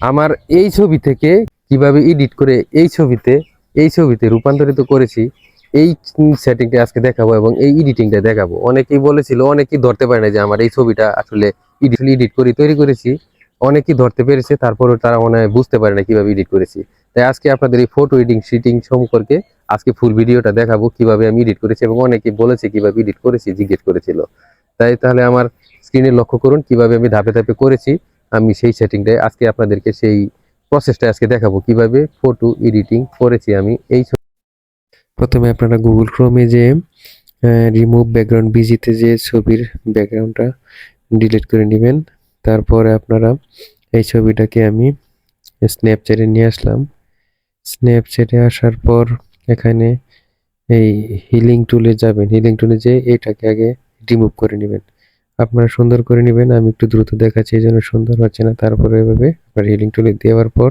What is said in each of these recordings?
আমার এই ছবি থেকে কীভাবে এডিট করে এই ছবিতে এই ছবিতে রূপান্তরিত করেছি, এই সেটিংটা আজকে দেখাবো এবং এই এডিটিংটা দেখাবো। অনেকেই বলেছিল, অনেকেই ধরতে পারে না যে আমার এই ছবিটা আসলে এডিট এডিট করে তৈরি করেছি। অনেকেই ধরতে পেরেছে, তারপরেও তারা মনে বুঝতে পারে না কীভাবে এডিট করেছি। তাই আজকে আপনাদের এই ফটো এডিটিং শিটিং সম্পর্কে আজকে ফুল ভিডিওটা দেখাবো, কীভাবে আমি এডিট করেছি এবং অনেকে বলেছে কীভাবে এডিট করেছি, জিজ্ঞেস করেছিল। তাই তাহলে আমার স্ক্রিনে লক্ষ্য করুন, কীভাবে আমি ধাপে ধাপে করেছি। আমি সেই সেটিংটাই আজকে আপনাদেরকে সেই প্রসেসটা আজকে দেখাবো। কীভাবে ফটো এডিটিং করেছি আমি এই প্রথমে আপনারা গুগল ক্রোমে যে রিমুভ ব্যাকগ্রাউন্ড বিজিতে যে ছবির ব্যাকগ্রাউন্ডটা ডিলিট করে নেবেন। তারপরে আপনারা এই ছবিটাকে আমি স্ন্যাপচ্যাটে নিয়ে আসলাম। স্ন্যাপচ্যাটে আসার পর এখানে এই হিলিং টুলে যাবেন। হিলিং টুলে যে এটাকে আগে রিমুভ করে নেবেন। আপনারা সুন্দর করে নেবেন, আমি একটু দ্রুত দেখাচ্ছি এই জন্য সুন্দর হচ্ছে না। তারপরে এভাবে আপনার হিলিং টুলে দেওয়ার পর,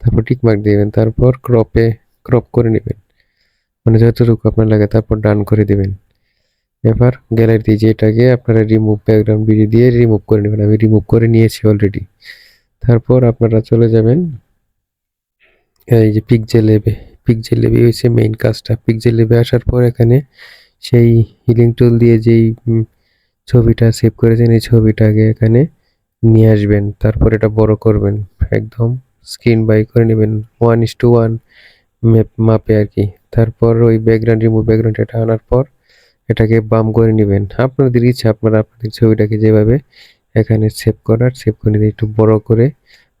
তারপর টিকমার্ক দেবেন, তারপর ক্রপে ক্রপ করে নেবেন। মানে যতটুকু আপনার লাগে তারপর ডান করে দেবেন। এবার গ্যালারিতে যেটাকে আপনারা রিমুভ ব্যাকগ্রাউন্ড ভিডিও দিয়ে রিমুভ করে নেবেন, আমি রিমুভ করে নিয়েছি অলরেডি তারপর আপনারা চলে যাবেন, এই যে পিকজেল লেবে পিকজেল লেবে হচ্ছে মেইন কাজটা। পিকজেল লেবে আসার পর এখানে সেই হিলিং টুল দিয়ে যেই ছবিটা সেভ করেছেন, এই ছবিটাকে এখানে নিয়ে আসবেন। তারপর এটা বড় করবেন, একদম স্ক্রিন বাই করে নেবেন ওয়ান ইস টু ওয়ান মাপে আর কি। তারপর ওই ব্যাকগ্রাউন্ড রিমুভ ব্যাকগ্রাউন্ড এটা আনার পর এটাকে বাম করে নেবেন। আপনাদের ইচ্ছা, আপনারা আপনাদের ছবিটাকে যেভাবে এখানে সেভ করার সেভ করে একটু বড় করে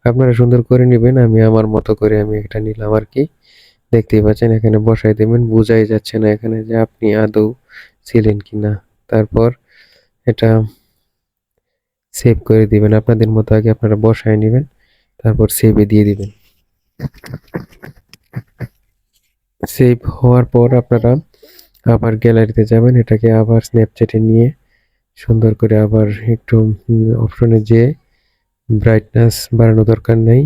আপনারা সুন্দর করে নেবেন। আমি আমার মতো করে আমি এটা নিলাম আর কি। দেখতেই পাচ্ছেন, এখানে বসাই দেবেন, বোঝাই যাচ্ছে না এখানে যে আপনি আদৌ ছিলেন কি না তারপর এটা সেভ করে দিবেন। আপনাদের মতো আগে আপনারা বসায় নেবেন, তারপর সেভে দিয়ে দিবেন। সেভ হওয়ার পর আপনারা আবার গ্যালারিতে যাবেন, এটাকে আবার স্ন্যাপচ্যাটে নিয়ে সুন্দর করে আবার একটু অপশনে যেয়ে ব্রাইটনেস বাড়ানো দরকার নেই।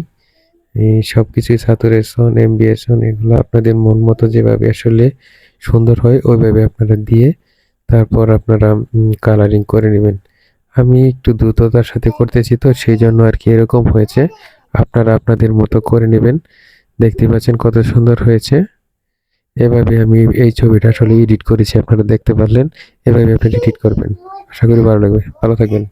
সব কিছুই স্যাচুরেশন এমবিএসন এগুলো আপনাদের মন মতো যেভাবে আসলে সুন্দর হয়, ওইভাবে আপনারা দিয়ে তারপর আপনারা কালারিং করে নেবেন। আমি একটু দ্রুততার সাথে করতেছি তো, সেই জন্য আর কি এরকম হয়েছে। আপনারা আপনাদের মতো করে নেবেন। দেখতে পাচ্ছেন কত সুন্দর হয়েছে। এভাবে আমি এই ছবিটা আসলে এডিট করেছি, আপনারা দেখতে পারলেন। এভাবে আপনি এডিট করবেন। আশা করি ভালো লাগবে। ভালো থাকবেন।